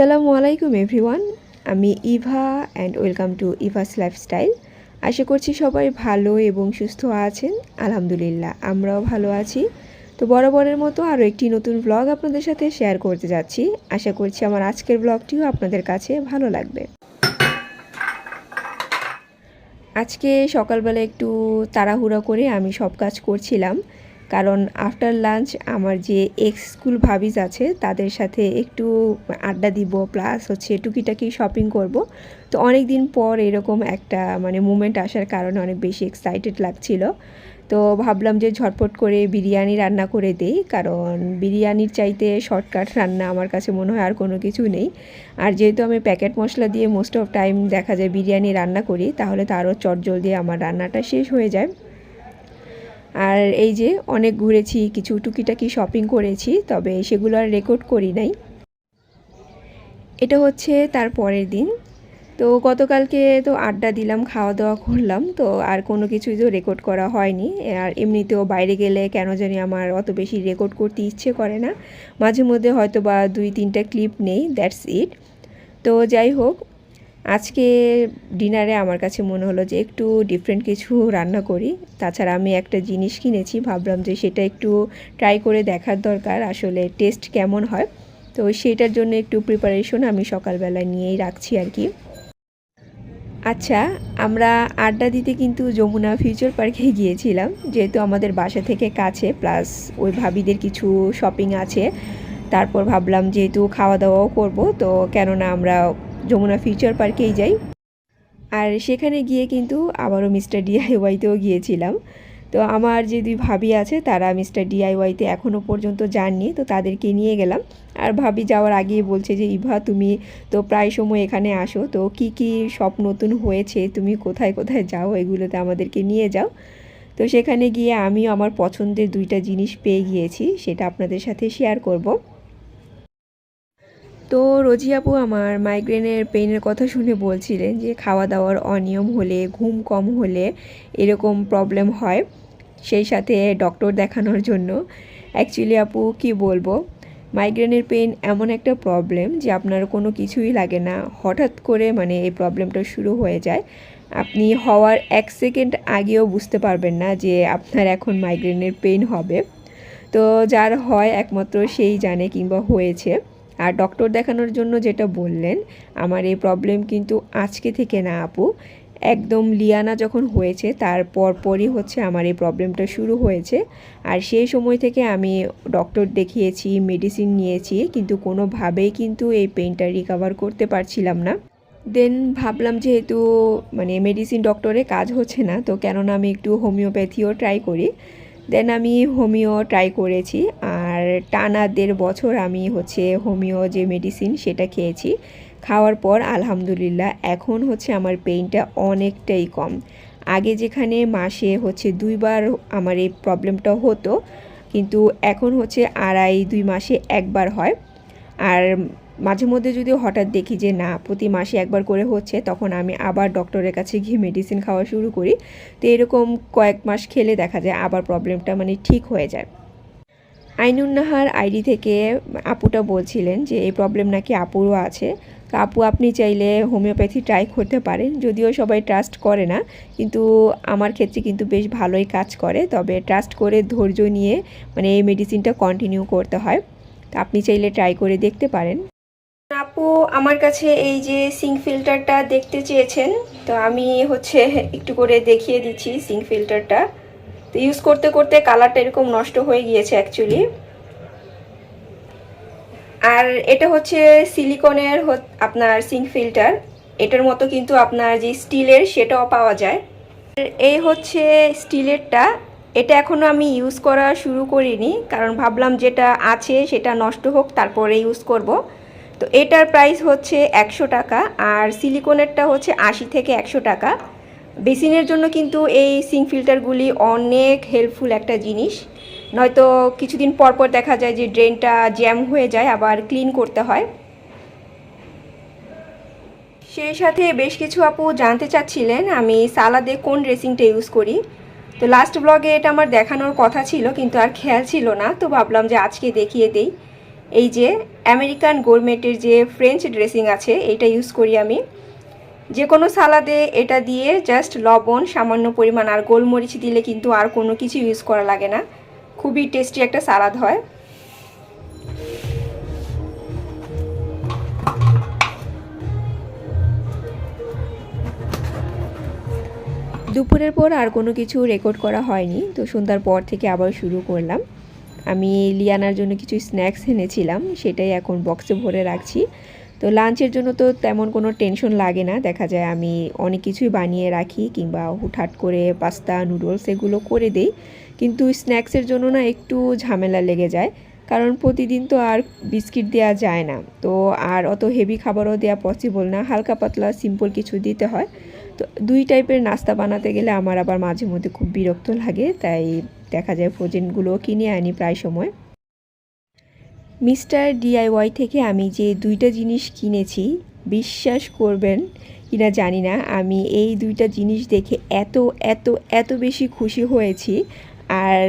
আসসালামু আলাইকুম, এভরিওয়ান। আমি Eva and welcome to Eva's lifestyle আশা করছি সবাই ভালো এবং সুস্থ আছেন। আলহামদুলিল্লাহ, আমরাও ভালো আছি। তো বরাবরের মতো আরও একটি নতুন ব্লগ আপনাদের সাথে শেয়ার করতে যাচ্ছি। আশা করছি আমার আজকের ব্লগটিও আপনাদের কাছে ভালো লাগবে। আজকে সকালবেলা একটু তাড়াহুড়া করে আমি সব কাজ করছিলাম। কারণ আফটার লাঞ্চ আমার যে এক্স স্কুল ভাবিজ আছে, তাদের সাথে একটু আড্ডা দিব প্লাস হচ্ছে টুকিটাকি শপিং করব। তো অনেক দিন পর এরকম একটা মানে মুমেন্ট আসার কারণে অনেক বেশি এক্সাইটেড লাগছিল। তো ভাবলাম যে ঝটপট করে বিরিয়ানি রান্না করে দেই, কারণ বিরিয়ানির চাইতে শর্টকাট রান্না আমার কাছে মনে হয় আর কোনো কিছু নেই। আর যেহেতু আমি প্যাকেট মশলা দিয়ে মোস্ট অফ টাইম দেখা যায় বিরিয়ানি রান্না করি, তাহলে তারও চটজল দিয়ে আমার রান্নাটা শেষ হয়ে যায়। আর এই যে অনেক ঘুরেছি, কিছু টুকিটাকি শপিং করেছি, তবে সেগুলো আর রেকর্ড করি নাই। এটা হচ্ছে তার পরের দিন। তো গতকালকে তো আড্ডা দিলাম খাওয়া দাওয়া করলাম, তো আর কোনো কিছুই তো রেকর্ড করা হয়নি। আর এমনিতেও বাইরে গেলে কেন জানি আমার অত বেশি রেকর্ড করতে ইচ্ছে করে না। মাঝে মধ্যে হয়তো বা দুই তিনটা ক্লিপ নেই দ্যাটস ইট তো যাই হোক আজকে ডিনারে আমার কাছে মনে হলো যে একটু ডিফারেন্ট কিছু রান্না করি। তাছাড়া আমি একটা জিনিস কিনেছি, ভাবলাম যে সেটা একটু ট্রাই করে দেখার দরকার, আসলে টেস্ট কেমন হয়। তো সেটার জন্য একটু প্রিপারেশন আমি সকালবেলা নিয়েই রাখছি আর কি। আচ্ছা আমরা আড্ডা দিতে কিন্তু যমুনা ফিউচার পার্কে গিয়েছিলাম, যেহেতু আমাদের বাসা থেকে কাছে প্লাস ওই ভাবিদের কিছু শপিং আছে। তারপর ভাবলাম যেহেতু খাওয়া দাওয়াও করব, তো কেননা আমরা যমুনা ফিউচার পার্কেই যাই। আর সেখানে গিয়ে কিন্তু আবারও মিস্টার ডিআইওয়াইতেও গিয়েছিলাম। তো আমার যে দুই ভাবি আছে, তারা মিস্টার ডিআইওয়াইতে এখনও পর্যন্ত যাননি, তো তাদেরকে নিয়ে গেলাম। আর ভাবি যাওয়ার আগেই বলছে যে, ইভা, তুমি তো প্রায় সময় এখানে আসো, তো কি কি সব নতুন হয়েছে? তুমি কোথায় কোথায় যাও? এগুলোতে আমাদেরকে নিয়ে যাও। তো সেখানে গিয়ে আমিও আমার পছন্দের দুইটা জিনিস পেয়ে গিয়েছি, সেটা আপনাদের সাথে শেয়ার করব। তো রোজি আপু আমার মাইগ্রেনের পেইনের কথা শুনে বলছিলেন যে খাওয়া দাওয়ার অনিয়ম হলে, ঘুম কম হলে এরকম প্রবলেম হয়। সেই সাথে ডক্টর দেখানোর জন্য। অ্যাকচুয়ালি আপু, কি বলব? মাইগ্রেনের পেন এমন একটা প্রবলেম যে আপনার কোনো কিছুই লাগে না। হঠাৎ করে মানে এই প্রবলেমটা শুরু হয়ে যায়। আপনি হওয়ার এক সেকেন্ড আগেও বুঝতে পারবেন না যে আপনার এখন মাইগ্রেনের পেন হবে। তো যার হয় একমাত্র সেই জানে কিংবা হয়েছে। আর ডক্টর দেখানোর জন্য যেটা বললেন, আমার এই প্রবলেম কিন্তু আজকে থেকে না আপু। একদম লিয়ানা যখন হয়েছে, তার পরপরই হচ্ছে আমার এই প্রবলেমটা শুরু হয়েছে। আর সেই সময় থেকে আমি ডক্টর দেখিয়েছি মেডিসিন নিয়েছি, কিন্তু কোনোভাবেই কিন্তু এই পেইনটা রিকাভার করতে পারছিলাম না। দেন ভাবলাম যেহেতু মানে মেডিসিন ডক্টরে কাজ হচ্ছে না, তো কেননা আমি একটু হোমিওপ্যাথিও ট্রাই করি। দেন আমি হোমিও ট্রাই করেছি। টানা দেড় বছর আমি হচ্ছে হোমিও যে মেডিসিন সেটা খেয়েছি। খাওয়ার পর আলহামদুলিল্লাহ এখন হচ্ছে আমার পেইনটা অনেকটাই কম। আগে যেখানে মাসে হচ্ছে দুইবার আমার এই প্রবলেমটা হতো, কিন্তু এখন হচ্ছে আড়াই দুই মাসে একবার হয়। আর মাঝে মধ্যে যদি হঠাৎ দেখি যে না, প্রতি মাসে একবার করে হচ্ছে, তখন আমি আবার ডক্টরের কাছে গিয়ে মেডিসিন খাওয়া শুরু করি। তো এরকম কয়েক মাস খেলে দেখা যায় আবার প্রবলেমটা মানে ঠিক হয়ে যায়। আইনুন্নাহার আইডি থেকে আপুটা বলছিলেন যে, এই প্রবলেম নাকি আপুরও আছে। তো আপু, আপনি চাইলে হোমিওপ্যাথি ট্রাই করতে পারেন। যদিও সবাই ট্রাস্ট করে না, কিন্তু আমার ক্ষেত্রে কিন্তু বেশ ভালোই কাজ করে। তবে ট্রাস্ট করে ধৈর্য নিয়ে মানে এই মেডিসিনটা কন্টিনিউ করতে হয়। তো আপনি চাইলে ট্রাই করে দেখতে পারেন। আপু, আমার কাছে এই যে সিঙ্ক ফিল্টারটা দেখতে চেয়েছেন, তো আমি হচ্ছে একটু করে দেখিয়ে দিচ্ছি সিঙ্ক ফিল্টারটা। তো ইউজ করতে করতে কালারটা এরকম নষ্ট হয়ে গিয়েছে অ্যাকচুয়ালি আর এটা হচ্ছে সিলিকনের আপনার সিঙ্ক ফিল্টার এটার মতো কিন্তু আপনার যে স্টিলের সেটাও পাওয়া যায়। এই হচ্ছে স্টিলেরটা। এটা এখনও আমি ইউজ করা শুরু করিনি, কারণ ভাবলাম যেটা আছে সেটা নষ্ট হোক, তারপরে ইউজ করব। তো এটার প্রাইস হচ্ছে একশো টাকা, আর সিলিকনেরটা হচ্ছে আশি থেকে একশো টাকা। বেসিনের জন্য কিন্তু এই সিঙ্ক ফিল্টারগুলি অনেক হেল্পফুল একটা জিনিস। নয়তো কিছুদিন পর পর দেখা যায় যে ড্রেনটা জ্যাম হয়ে যায়, আবার ক্লিন করতে হয়। সেই সাথে বেশ কিছু আপু জানতে চাচ্ছিলেন, আমি সালাদে কোন ড্রেসিংটা ইউজ করি। তো লাস্ট ব্লগে এটা আমার দেখানোর কথা ছিল, কিন্তু আর খেয়াল ছিল না, তো ভাবলাম যে আজকে দেখিয়ে দেই। এই যে আমেরিকান গোরমেটের যে ফ্রেঞ্চ ড্রেসিং আছে এটা ইউজ করি আমি। যে কোনো সালাদে এটা দিয়ে জাস্ট লবণ, সামান্য পরিমাণ আর গোলমরিচ দিলে কিন্তু আর কোনো কিছু ইউজ করা লাগে না। খুবই টেস্টি একটা সালাদ হয়। দুপুরের পর আর কোনো কিছু রেকর্ড করা হয়নি, তো সন্ধ্যার পর থেকে আবার শুরু করলাম। আমি লিয়ানার জন্য কিছু স্ন্যাক্স এনেছিলাম, সেটাই এখন বক্সে ভরে রাখছি। তো লাঞ্চের জন্য তো তেমন কোনো টেনশন লাগে না। দেখা যায় আমি অনেক কিছুই বানিয়ে রাখি কিংবা হুটহাট করে পাস্তা নুডলস এগুলো করে দেই। কিন্তু স্ন্যাক্সের জন্য না একটু ঝামেলা লেগে যায়। কারণ প্রতিদিন তো আর বিস্কিট দেওয়া যায় না। তো আর অত হেভি খাবারও দেওয়া পসিবল না। হালকা পাতলা সিম্পল কিছু দিতে হয়। তো দুই টাইপের নাস্তা বানাতে গেলে আমার আবার মাঝে মধ্যে খুব বিরক্ত লাগে। তাই দেখা যায় ফ্রোজেনগুলো কিনে আনি প্রায় সময়। মিস্টার ডিআইওয়াই থেকে আমি যে দুইটা জিনিস কিনেছি, বিশ্বাস করবেন কিনা জানি না, আমি এই দুইটা জিনিস দেখে এত এত এত বেশি খুশি হয়েছি। আর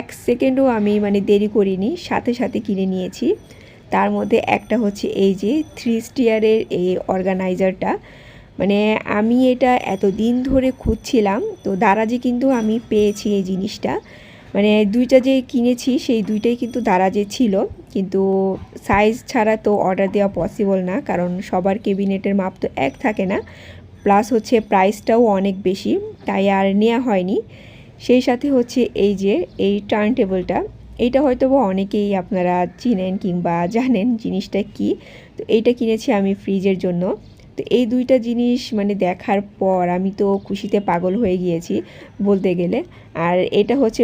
এক সেকেন্ডও আমি মানে দেরি করিনি, সাথে সাথে কিনে নিয়েছি। তার মধ্যে একটা হচ্ছে এই যে থ্রি স্টিয়ারের এই অর্গানাইজারটা। মানে আমি এটা এত দিন ধরে খুঁজছিলাম, তো দারাজে কিন্তু আমি পেয়েছি এই জিনিসটা। মানে দুইটা যে কিনেছি, সেই দুইটাই কিন্তু দারাজে ছিল। কিন্তু সাইজ ছাড়া তো অর্ডার দেওয়া পসিবল না, কারণ সবার কেবিনেটের মাপ তো এক থাকে না। প্লাস হচ্ছে প্রাইসটাও অনেক বেশি, তাই আর নেওয়া হয়নি। সেই সাথে হচ্ছে এই যে, এই টার্ন টেবিলটা এইটা হয়তো অনেকেই আপনারা চিনেন কিংবা জানেন জিনিসটা কি। তো এইটা কিনেছি আমি ফ্রিজের জন্য। তো এই দুইটা জিনিস মানে দেখার পর আমি তো খুশিতে পাগল হয়ে গিয়েছি বলতে গেলে। আর এটা হচ্ছে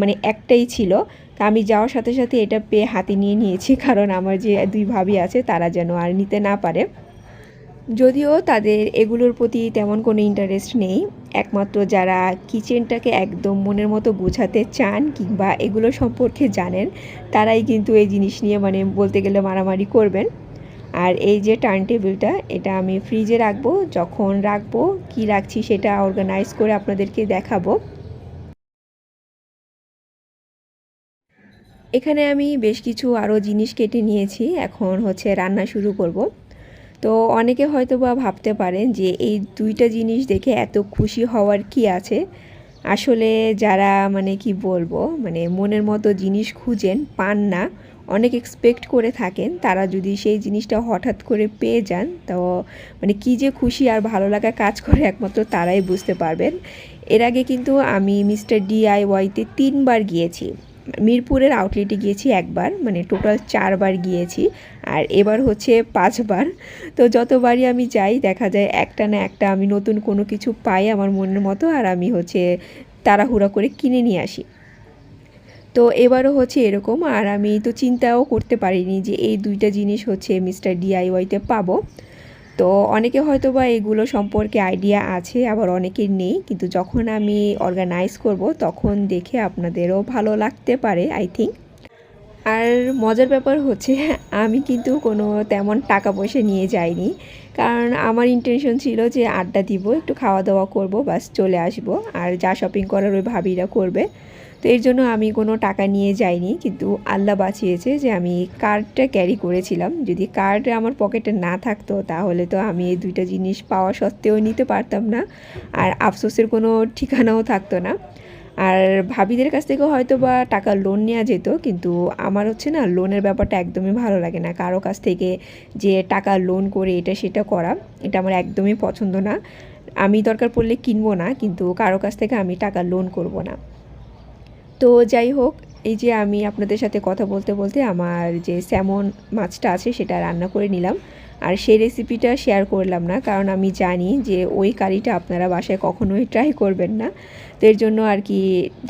মানে একটাই ছিল। তা আমি যাওয়ার সাথে সাথে এটা পেয়ে হাতে নিয়ে নিয়েছি, কারণ আমার যে দুই ভাবি আছে তারা যেন আর নিতে না পারে। যদিও তাদের এগুলোর প্রতি তেমন কোনো ইন্টারেস্ট নেই। একমাত্র যারা কিচেনটাকে একদম মনের মতো গোছাতে চান কিংবা এগুলো সম্পর্কে জানেন, তারাই কিন্তু এই জিনিস নিয়ে মানে বলতে গেলে মারামারি করবেন। আর এই যে টার্ন টেবিলটা এটা আমি ফ্রিজে রাখব। যখন রাখব, কি রাখছি সেটা অর্গানাইজ করে আপনাদেরকে দেখাবো। এখানে আমি বেশ কিছু আরও জিনিস কেটে নিয়েছি। এখন হচ্ছে রান্না শুরু করব। তো অনেকে হয়তো বা ভাবতে পারেন যে এই দুইটা জিনিস দেখে এত খুশি হওয়ার কি আছে? আসলে যারা মানে কি বলব মানে মনের মতো জিনিস খুঁজেন, পান না, অনেক এক্সপেক্ট করে থাকেন, তারা যদি সেই জিনিসটা হঠাৎ করে পেয়ে যান, তো মানে কী যে খুশি আর ভালো লাগা কাজ করে একমাত্র তারাই বুঝতে পারবেন। এর আগে কিন্তু আমি মিস্টার ডিআইওয়াইতে তিনবার গিয়েছি। মিরপুরের আউটলেটে গিয়েছি একবার মানে টোটাল চারবার গিয়েছি, আর এবার হচ্ছে পাঁচবার। তো যতবারই আমি যাই, দেখা যায় একটা না একটা আমি নতুন কোনো কিছু পাই আমার মনের মতো, আর আমি হচ্ছে তাড়াহুড়া করে কিনে নিয়ে আসি। তো এবারও হচ্ছে এরকম, আর আমি তো চিন্তাও করতে পারিনি যে এই দুইটা জিনিস হচ্ছে মিস্টার ডিআইওয়াইতে পাবো। তো অনেকে হয়তো বা এগুলো সম্পর্কে আইডিয়া আছে, আবার অনেকের নেই। কিন্তু যখন আমি অর্গানাইজ করব, তখন দেখে আপনাদেরও ভালো লাগতে পারে আই থিঙ্ক আর মজার ব্যাপার হচ্ছে, আমি কিন্তু কোনো তেমন টাকা পয়সা নিয়ে যাইনি। কারণ আমার ইন্টেনশন ছিল যে আড্ডা দিব, একটু খাওয়া দাওয়া করব, বাস চলে আসব। আর যা শপিং করার ওই ভাবিরা করবে। তো এর জন্য আমি কোনো টাকা নিয়ে যাইনি, কিন্তু আল্লাহ বাঁচিয়েছে যে আমি কার্ডটা ক্যারি করেছিলাম। যদি কার্ড আমার পকেটে না থাকতো, তাহলে তো আমি এই দুইটা জিনিস পাওয়া সত্ত্বেও নিতে পারতাম না। আর আফসোসের কোনো ঠিকানাও থাকতো না। আর ভাবিদের কাছ থেকেও হয়তো বা টাকা লোন নেওয়া যেত, কিন্তু আমার হচ্ছে না লোনের ব্যাপারটা একদমই ভালো লাগে না। কারও কাছ থেকে যে টাকা লোন করে এটা সেটা করা, এটা আমার একদমই পছন্দ না। আমি দরকার পড়লে কিনবো না, কিন্তু কারও কাছ থেকে আমি টাকা লোন করব না। তো যাই হোক, এই যে আমি আপনাদের সাথে কথা বলতে বলতে আমার যে স্যামন মাছটা আছে সেটা রান্না করে নিলাম। আর সেই রেসিপিটা শেয়ার করলাম না, কারণ আমি জানি যে ওই কারিটা আপনারা বাসায় কখনোই ট্রাই করবেন না। তো এর জন্য আর কি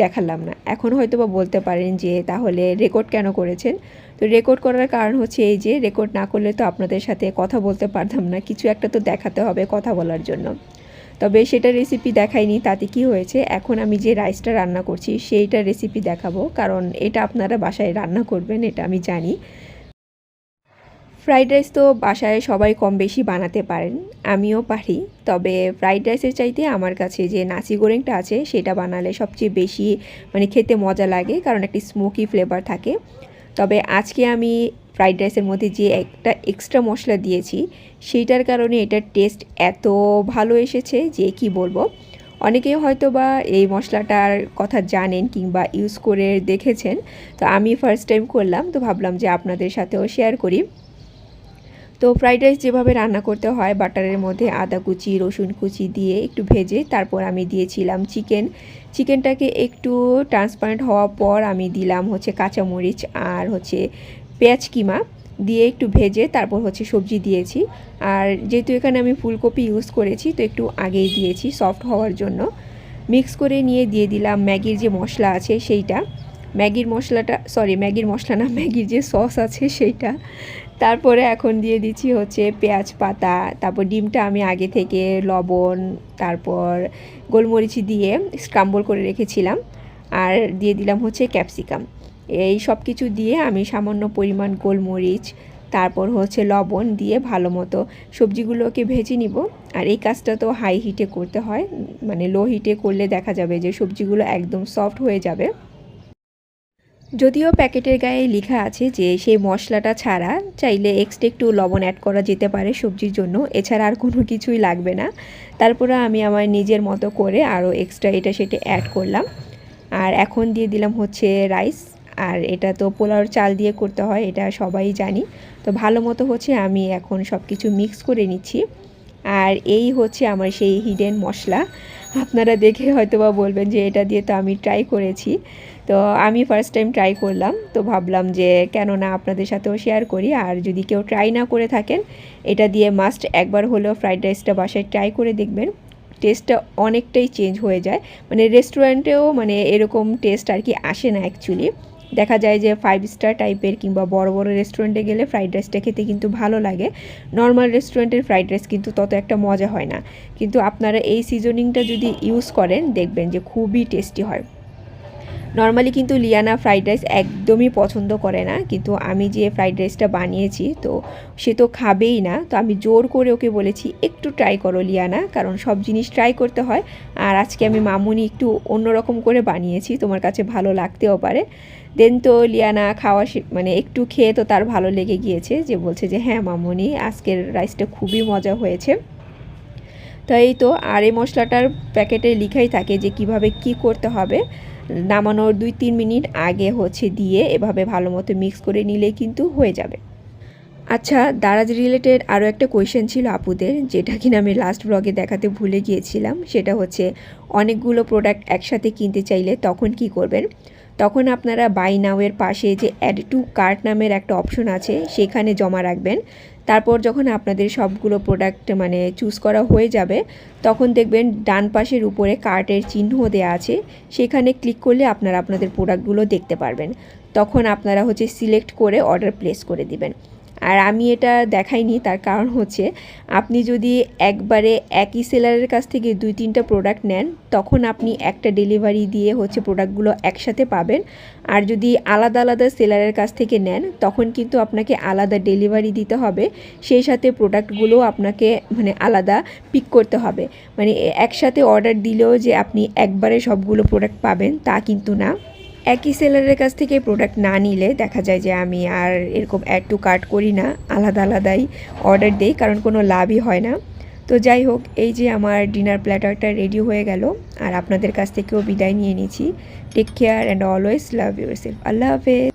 দেখালাম না। এখন হয়তো বা বলতে পারেন যে তাহলে রেকর্ড কেন করেছেন? তো রেকর্ড করার কারণ হচ্ছে এই যে রেকর্ড না করলে তো আপনাদের সাথে কথা বলতে পারতাম না। কিছু একটা তো দেখাতে হবে কথা বলার জন্য। তবে সেটা রেসিপি দেখাইনি, তাতে কি হয়েছে? এখন আমি যে রাইসটা রান্না করছি, সেইটা রেসিপি দেখাবো, কারণ এটা আপনারা বাসায় রান্না করবেন, এটা আমি জানি। ফ্রাইড রাইস তো বাসায় সবাই কম বেশি বানাতে পারেন, আমিও পারি। তবে ফ্রাইড রাইসের চাইতে আমার কাছে যে নাচি গোরেংটা আছে, সেটা বানালে সবচেয়ে বেশি মানে খেতে মজা লাগে, কারণ একটি স্মোকি ফ্লেভার থাকে। তবে আজকে আমি ফ্রাইড রাইসের মধ্যে যে একটা এক্সট্রা মশলা দিয়েছি, সেইটার কারণে এটার টেস্ট এত ভালো এসেছে যে কি বলব? অনেকেই হয়তো বা এই মশলাটার কথা জানেন কিংবা ইউজ করে দেখেছেন। তো আমি ফার্স্ট টাইম করলাম, তো ভাবলাম যে আপনাদের সাথেও শেয়ার করি। তো ফ্রাইড রাইস যেভাবে রান্না করতে হয়, বাটারের মধ্যে আদা কুচি, রসুন কুচি দিয়ে একটু ভেজে তারপর আমি দিয়েছিলাম চিকেন। চিকেনটাকে একটু ট্রান্সপারেন্ট হওয়ার পর আমি দিলাম হচ্ছে কাঁচামরিচ আর হচ্ছে পেঁয়াজ কিমা দিয়ে একটু ভেজে তারপর হচ্ছে সবজি দিয়েছি। আর যেহেতু এখানে আমি ফুলকপি ইউজ করেছি, তো একটু আগেই দিয়েছি সফট হওয়ার জন্য। মিক্স করে নিয়ে দিয়ে দিলাম ম্যাগির যে মশলা আছে সেইটা। ম্যাগির মশলাটা সরি ম্যাগির মশলা না, ম্যাগির যে সস আছে সেইটা। তারপরে এখন দিয়ে দিচ্ছি হচ্ছে পেঁয়াজ পাতা, তারপর ডিমটা আমি আগে থেকে লবণ, তারপর গোলমরিচি দিয়ে স্ক্রাম্বল করে রেখেছিলাম। আর দিয়ে দিলাম হচ্ছে ক্যাপসিকাম এই সব কিছু দিয়ে আমি সামান্য পরিমাণ গোলমরিচ, তারপর হচ্ছে লবণ দিয়ে ভালো মতো সবজিগুলোকে ভেজে নিব। আর এই কাজটা তো হাই হিটে করতে হয় মানে লো হিটে করলে দেখা যাবে যে সবজিগুলো একদম সফট হয়ে যাবে। যদিও প্যাকেটের গায়ে লেখা আছে যে সেই মশলাটা ছাড়া চাইলে এক্সট্রা একটু লবণ অ্যাড করা যেতে পারে সবজির জন্য, এছাড়া আর কোনো কিছুই লাগবে না। তারপরে আমি আমার নিজের মতো করে আরও এক্সট্রা এটা সেটা অ্যাড করলাম। আর এখন দিয়ে দিলাম হচ্ছে রাইস আর এটা তো পোলাওর চাল দিয়ে করতে হয়, এটা সবাই জানি। তো ভালো মতো হচ্ছে আমি এখন সব কিছু মিক্স করে নিচ্ছি। আর এই হচ্ছে আমার সেই হিডেন মশলা। আপনারা দেখে হয়তো বা বলবেন যে এটা দিয়ে তো আমি ট্রাই করেছি। তো আমি ফার্স্ট টাইম ট্রাই করলাম, তো ভাবলাম যে কেন না আপনাদের সাথেও শেয়ার করি। আর যদি কেউ ট্রাই না করে থাকেন, এটা দিয়ে মাস্ট একবার হলেও ফ্রাইড রাইসটা বাসায় ট্রাই করে দেখবেন। টেস্টটা অনেকটাই চেঞ্জ হয়ে যায়। মানে রেস্টুরেন্টেও মানে এরকম টেস্ট আর কি আসে না অ্যাকচুয়ালি দেখা যায় যে ফাইভ স্টার টাইপের কিংবা বড় বড় রেস্টুরেন্টে গেলে ফ্রাইড রাইসটা খেতে কিন্তু ভালো লাগে। নর্মাল রেস্টুরেন্টের ফ্রাইড রাইস কিন্তু তত একটা মজা হয় না। কিন্তু আপনারা এই সিজনিংটা যদি ইউজ করেন, দেখবেন যে খুবই টেস্টি হয়। নর্মালি কিন্তু লিয়ানা ফ্রাইড রাইস একদমই পছন্দ করে না, কিন্তু আমি যে ফ্রাইড রাইসটা বানিয়েছি, তো সে তো খাবেই না। তো আমি জোর করে ওকে বলেছি, একটু ট্রাই করো লিয়ানা কারণ সব জিনিস ট্রাই করতে হয়। আর আজকে আমি মামুনি একটু অন্যরকম করে বানিয়েছি, তোমার কাছে ভালো লাগতেও পারে। দেন তো লিয়ানা খাওয়া মানে একটু খেয়ে তো তার ভালো লেগে গিয়েছে, যে বলছে যে হ্যাঁ মামুনি, আজকের রাইসটা খুবই মজা হয়েছে। তো এই তো আর এই মশলাটার প্যাকেটে লিখাই থাকে যে কীভাবে কি করতে হবে। নামানোর দুই তিন মিনিট আগে হচ্ছে দিয়ে এভাবে ভালো মতো মিক্স করে নিলে কিন্তু হয়ে যাবে। আচ্ছা দারাজ রিলেটেড আরও একটা কোয়েশ্চেন ছিল আপুদের, যেটা কিনা আমি লাস্ট ব্লগে দেখাতে ভুলে গিয়েছিলাম। সেটা হচ্ছে, অনেকগুলো প্রোডাক্ট একসাথে কিনতে চাইলে তখন কি করবেন? তখন আপনারা বাই নাওয়ের পাশে যে অ্যাড টু কার্ট নামের একটা অপশন আছে, সেখানে জমা রাখবেন। তারপর যখন আপনাদের সবগুলো প্রোডাক্ট মানে চুজ করা হয়ে যাবে, তখন দেখবেন ডান পাশের উপরে কার্টের চিহ্ন দেওয়া আছে। সেখানে ক্লিক করলে আপনারা আপনাদের প্রোডাক্টগুলো দেখতে পারবেন। তখন আপনারা হচ্ছে সিলেক্ট করে অর্ডার প্লেস করে দিবেন। আর আমি এটা দেখাইনি, তার কারণ হচ্ছে আপনি যদি একবারে একই সেলারের কাছ থেকে দুই তিনটা প্রোডাক্ট নেন, তখন আপনি একটা ডেলিভারি দিয়ে হচ্ছে প্রোডাক্টগুলো একসাথে পাবেন। আর যদি আলাদা আলাদা সেলারের কাছ থেকে নেন, তখন কিন্তু আপনাকে আলাদা ডেলিভারি দিতে হবে। সেই সাথে প্রোডাক্টগুলো আপনাকে মানে আলাদা পিক করতে হবে। মানে একসাথে অর্ডার দিলেও যে আপনি একবারে সবগুলো প্রোডাক্ট পাবেন, তা কিন্তু না। একই সেলারের কাছ থেকে প্রোডাক্ট না নিলে দেখা যায় যে আমি আর এরকম অ্যাড টু কার্ট করি না, আলাদা আলাদাই অর্ডার দেই, কারণ কোনো লাভই হয় না। তো যাই হোক, এই যে আমার ডিনার প্ল্যাটারটা রেডি হয়ে গেল, আর আপনাদের কাছ থেকেও বিদায় নিয়ে নিয়েছি take care and always love yourself আল্লাহ হাফেজ।